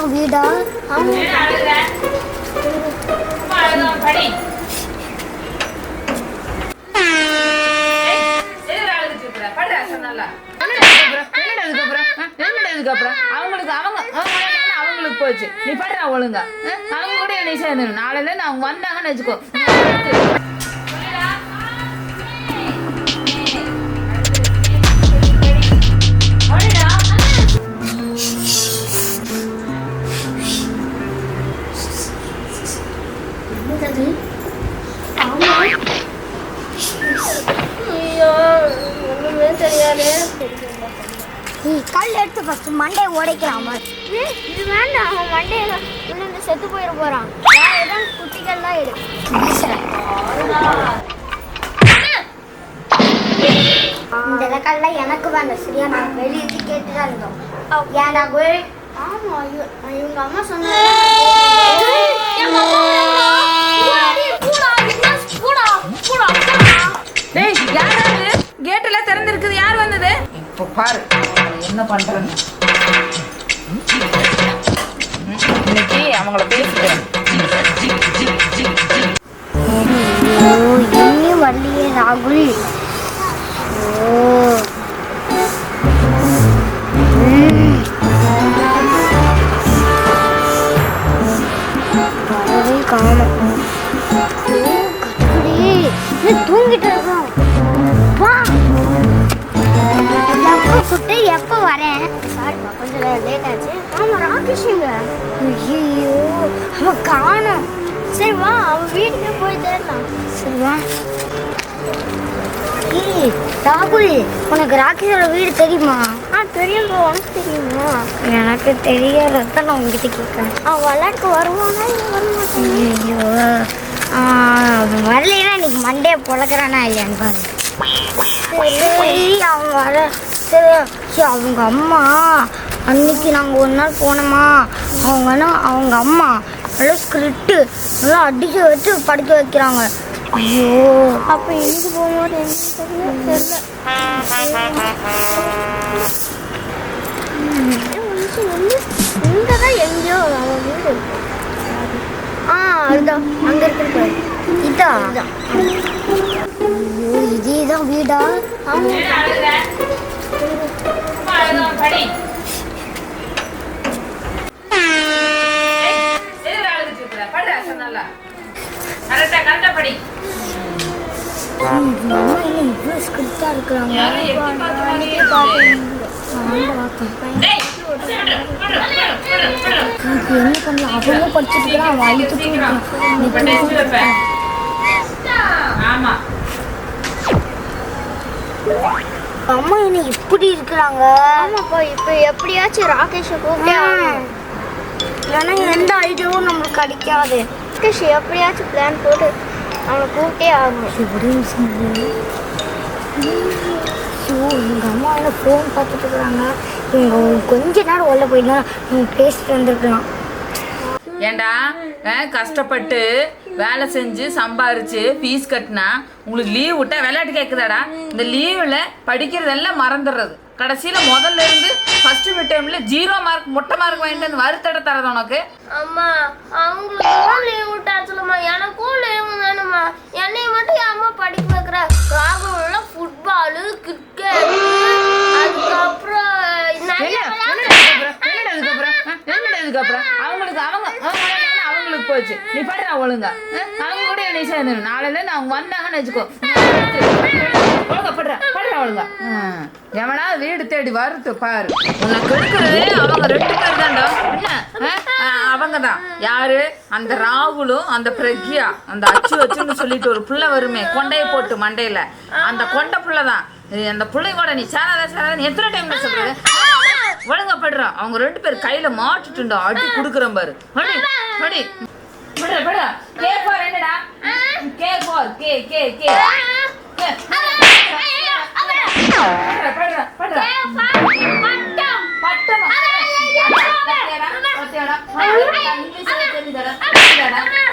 இதுதான் வீடா? அவங்களுக்கு அவங்க அவங்க அவங்களுக்கு போச்சு. நீ படுறா ஒழுங்கா. அவங்க கூட என்ன சேர்ந்து நாளையில நான் அவங்க வந்தாங்கன்னு வச்சுக்கோ. உடைக்கலாமா இது வேண்டாம் அவன் மண்டையில இருந்து செத்து போயிட போறான். ஏதாவது குட்டிகள் தான் எடு இந்த எனக்கு வேண்டாம் சரியா? நான் வெளியே கேட்டு தான் இருந்தோம். ஏன்டா போய் ஆமா ஐயோ இவங்க அம்மா சொன்னாங்க டேய் யாராவது கேட் எல்லாம் திறந்திருக்குது. யார் வந்தது? இப்போ பாரு என்ன பண்றேன்னு. இன்னைக்கு அவங்கள பேசுறேன் ஐயோ வரலையே ராகுல். காணும். ராகுல் உனக்கு ராகேஷோட வீடு தெரியுமா? ஆ தெரியும் உனக்கு தெரியுமா? எனக்கு தெரியாதான் நான் உங்ககிட்ட கேட்குறேன் அவன் விளையாட்டுக்கு வருவானா இல்லை வரமாட்டான்? ஐயோ அவன் வரலைன்னா இன்னைக்கு மண்டே பொழக்கிறானா இல்லையான்னு பாரு. சரி அவன் வர சரி அவங்க அம்மா. அன்னைக்கு நாங்கள் ஒரு நாள் போனோமா? அவங்கன்னா அவங்க அம்மா. நல்லா ஸ்கிரிப்டு நல்லா அடிச்சு வச்சு படிக்க வைக்கிறாங்க. ஐயோ. அப்போ எங்கே போகும்போது என்ன தெரியல இங்கே தான் எங்கேயோ வீடு. ஆ அதுதான். அங்கே இருக்கிற பாரு. இதா? இதுதான் வீடா? படி. என்ன பண்ணலாம் அவங்களும் படிச்சுட்டு வைப்பேன். ஆமா அம்மா என்ன இப்படி இருக்கிறாங்க ஆமாப்பா இப்போ எப்படியாச்சும் ராகேஷை கூப்பிட்டே. இல்லைன்னா எந்த ஐடியாவும் நம்மளுக்கு கிடைக்காது. ராகேஷ் எப்படியாச்சும் பிளான் போட்டு அவனை கூப்பிட்டே ஆகணும். இரு. ஐயோ எங்கள் அம்மா என்ன ஃபோன் பார்த்துட்டு இருக்கிறாங்க இவங்க கொஞ்ச நேரம் உள்ள போயிட்டா நம்ம பேசிட்டு வந்திருக்கலாம் ஏண்டா கஷ்டப்பட்டு வேலை செஞ்சு சம்பாரிச்சு ஃபீஸ் கட்டினா உங்களுக்கு லீவ் விட்டா விளையாட்டு கேட்குதாடா இந்த லீவில் படிக்கிறதெல்லாம் மறந்துடுறது. கடைசியில் முதல்ல இருந்து ஃபர்ஸ்ட் மிட் டைம்ல ஜீரோ மார்க் முட்டை மார்க் வாங்கிட்டு வந்து வருத்தட தரது உனக்கு. அம்மா அவங்களுக்கும் லீவ் விட்டாச்சுலம்மா எனக்கும் லீவ் வேணுமா என்னைய மட்டும் என் அம்மா படிக்க வைக்கிற. ராகுல ஃபுட்பாலு கிரிக்கெட் அதுக்கப்புறம் என்ன? இதுக்கப்புறம்? அவங்களுக்கு அவங்க அவங்களுக்கு போச்சு. நீ படுறா ஒழுங்கா. அவங்க கூட நீ சேர்ந்து நாளையில இருந்து அவங்க வந்தாங்கன்னு வச்சுக்கோ. ஒழுங்கா படுறா எவனா வீடு தேடி வருது பாரு. உன்னை கெடுக்கிறதே அவங்க ரெண்டு பேர் தான்டா. அவங்க தான் யாரு? அந்த ராகுலும் அந்த பிரக்யா அந்த அச்சு வச்சுன்னு சொல்லிட்டு ஒரு புள்ள வருமே கொண்டைய போட்டு மண்டையில. அந்த கொண்ட புள்ள தான் அந்த பிள்ளைங்கூட நீ சேராத சேராத. எத்தனை டைம்ல சொல்றது? ஒழுங்கா அவங்க ரெண்டு பேர் கையில மாட்டுட்டுண்டா. அடி குடுக்குறேன் பாரு. படி படி கே ஃபார் என்னடா? K for K K K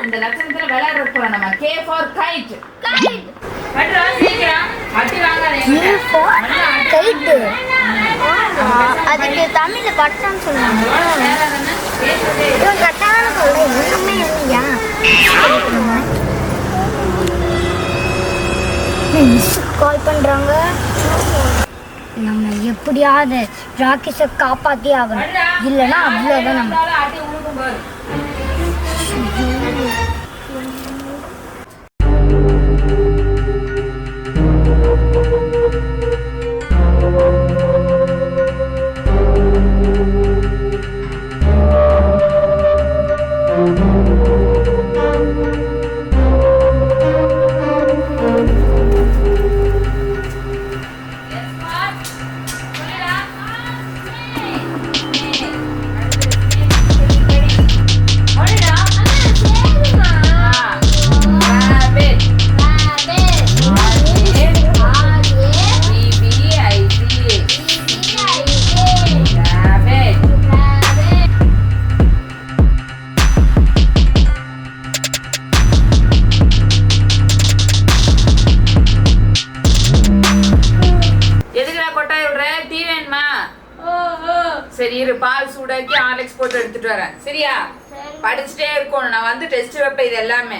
இந்த லட்சணத்துல அதுக்கு தமிழ்ல பட்டம் சொல்லுவாங்க இது இல்லையா கால் பண்ணுறாங்க நம்ம எப்படியாவது ராக்கெஷை காப்பாற்றி ஆகணும். இல்லைன்னா அவ்வளோதான் நம்ம. நான் வந்து டெஸ்ட் வைப்பேன் இது எல்லாமே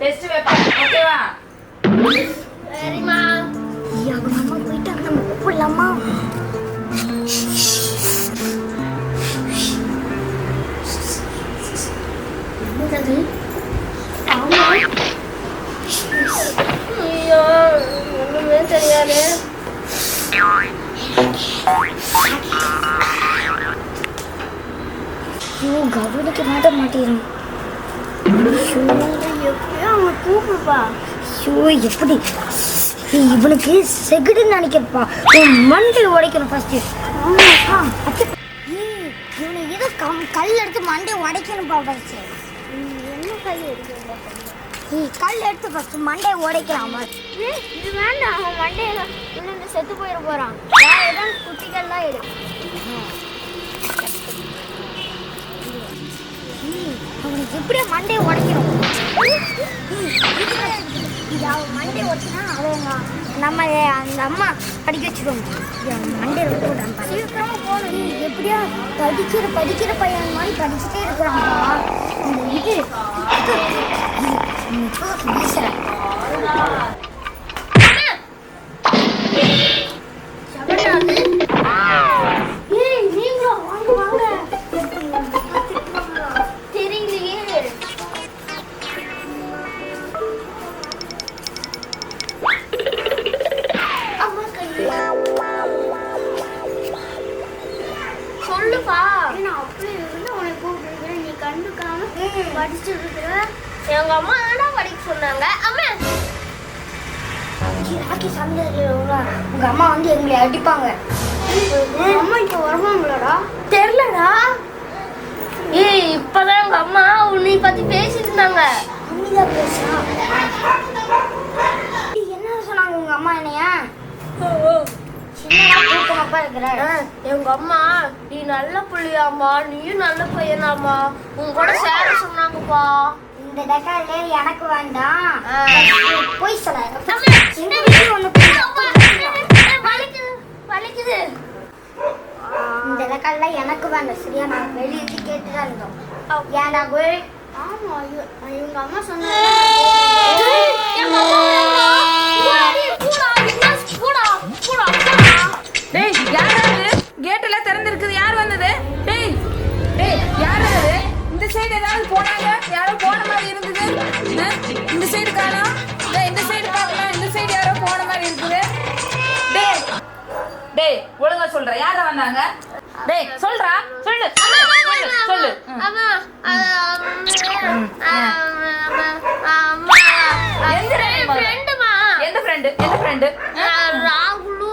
டெஸ்ட் வைப்பேன் ஓகேவா சரிம்மா. அம்மா போயிட்டாங்க நம்ம என்னது? ஆமா. ஐயோ ஒண்ணுமே தெரியாது. ஐயோ கவனிக்க மாட்ட மாட்டேறான் எப்படியோ கூப்பிடுப்பா ஐயோ எப்படி? இவனுக்கு செகுடுன்னு நினைக்கப்பா உன் மண்டை உடைக்கணும் ஃபர்ஸ்ட் இவனை ஏதோ கம் கல் எடுத்து மண்டை உடைக்கணும்ப்பா ஃபர்ஸ்ட் என்ன கல் இருக்கு நீ கல் எடுத்து ஃபர்ஸ்ட் மண்டை உடைக்கலாம் இது வேண்டாம். அவன் மண்டையில விழுந்து செத்து போயிட போறான். வேற ஏதாவது குட்டிகள்லாம் இருக்கு அவனுக்கு எப்படியா மண்டையை உடைக்கணும். இது அவன் மண்டையை உடைச்சினா அவங்க நம்ம அந்த அம்மா படிக்க அவன் மண்டையை விட்டு விடாம சீக்கிரமா போகணும். எப்படியா படிக்கிற படிக்கிற பையன் மாதிரி படிச்சுட்டே இருக்கிறான்ப்பா இந்த இது? படிச்சுட்டு இருக்கிற எங்க அம்மா தானே படிக்க சொன்னாங்க? அம்மா. ராக்கி சண்டை உங்க அம்மா வந்து எங்களை அடிப்பாங்க. அம்மா இப்ப வருவாங்களா தெரியலடா. ஏய் இப்பதான் எங்க அம்மா உன்னை பத்தி பேசிட்டு இருந்தாங்க. அமைதியா பேசுறா என்ன சொன்னாங்க உங்க அம்மா என்னைய சின்னதா தூக்கமாப்பா இருக்கிற எங்க அம்மா நீ நல்ல பிள்ளையாம்மா நீயும் நல்ல பையனாம்மா. உன் கூட சேர சொன்னாங்கப்பா. இந்த டெக்காலே எனக்கு வேண்டாம். போய் சொல்ல இந்த வீட்டுல ஒண்ணு வலிக்குது இந்த டெக்கால எனக்கு வேண்டாம். சரியா நான் வெளியே கேட்டுதான் இருந்தோம். ஏன்டா கோய் ஆமா ஐயோ, இவங்க அம்மா சொன்னாங்க. டேய் யார் அது கேட் எல்லாம் திறந்திருக்குது? யார் வந்தது? டேய் டேய் யார் அது இந்த சைடு ஏதாவது போனாங்க? யாரோ போன மாதிரி இருந்தது? இந்த சைடு காணோம். டேய் இந்த சைடு பார்க்கலாம். இந்த சைடு யாரோ போன மாதிரி இருக்குது. டேய் டேய் ஒழுங்கா சொல்ற. யார வந்தாங்க? டேய் சொல்றா. சொல்லு. சொல்லு. சொல்லு. அம்மா, எந்த ரெண்டு ஃப்ரெண்டுமா எந்த ஃப்ரெண்டு எந்த ஃப்ரெண்டு ராகுலு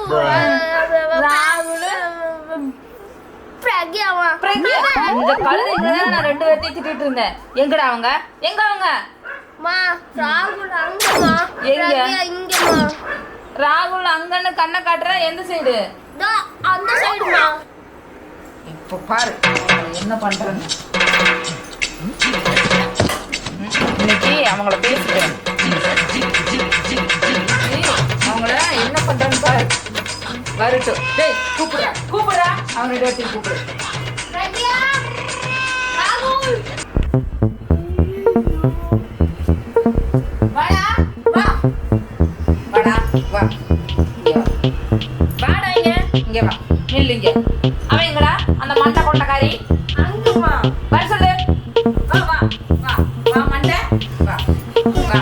இந்த கழுதைங்க தான் நான் ரெண்டு பேர்த்தையும் திட்டிட்டு இருந்தேன். எங்கடா அவங்க? எங்க அவங்க? மா ராகுல் அங்கம்மா எங்க? இங்கம்மா ராகுல் அங்கன்னு கண்ணை காட்டுற எந்த சைடு? அந்த சைடுமா இப்போ பாரு என்ன பண்றேன்னு. இன்னைக்கு அவங்கள பேசுறேன் அவங்கள என்ன பண்றேன்னு பாரு. வரட்டும். டேய் கூப்பிடுறா. கூப்பிடுறா. அவங்க பேர்த்தையும் கூப்பிடு. இல்லைங்க அவன் எங்கடா? அந்த மண்டை கொண்டக்காரி அங்குமா வர சொல்லு. வா வா வா. வா மண்டை. வா. வா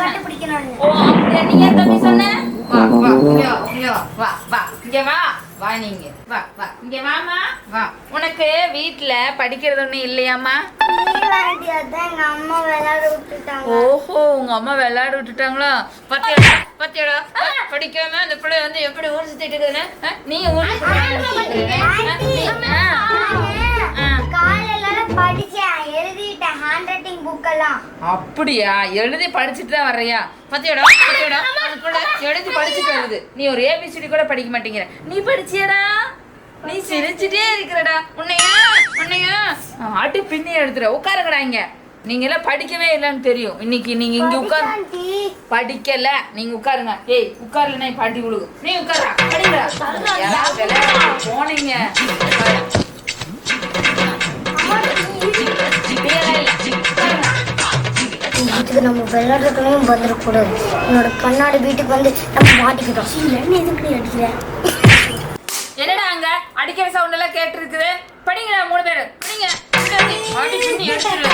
கண்டுபிடிக்கணும்னு. ஓ அப்படியா? நீ ஏன் தம்பி சொன்ன? வா வா இங்க வா, இங்க வா வா. இங்க வா வா நீங்க. வா வா. இங்க வாமா வா. உனக்கு வீட்ல படிக்கிறது விளையாட விட்டுட்டாங்க. ஓஹோ உங்க அம்மா விளையாட விட்டுட்டாங்களா? பத்தியடா பத்தியடா. படிக்காம அந்த பிள்ளை வந்து எப்படி ஊர் சுத்திட்டு இருக்குதுன்னு நீ ஊர் எல்லாம் அப்படியா? எழுதி படிச்சுட்டு தான் வர்றியா? பத்தியடா பத்தியடா அந்த பிள்ளை எழுதி படிச்சுட்டு வருது. நீ ஒரு ஏபிசிடி கூட படிக்க மாட்டேங்கிற. நீ படிச்சியடா. நீ சிரிச்சுட்டே இருக்கிறடா. உன்னையா? உன்னையா? ஆட்டி பின்னி எடுத்துற உட்காருங்கடா இங்க. நீங்க எல்லாம் படிக்கவே இல்லைன்னு தெரியும். இன்னைக்கு நீங்க இங்க உட்கார் படிக்கல. நீங்க உட்காருங்க. ஏய் உட்கார்லனா பாட்டி விழுகு நீ உட்காரா. விளையாட போனீங்க. வீட்டுக்கு நம்ம விளையாடுறதுலையும் வந்துடக்கூடாது என்னோட கண்ணாடி வீட்டுக்கு வந்து நம்ம மாட்டிக்கிட்டோம். என்ன எதுக்கு அடிக்கிற? என்னடா அங்க? அடிக்கிற சவுண்ட் எல்லாம் கேட்டு இருக்குது படிங்கடா மூணு பேரு. படிங்க. அடி எடுத்துரு.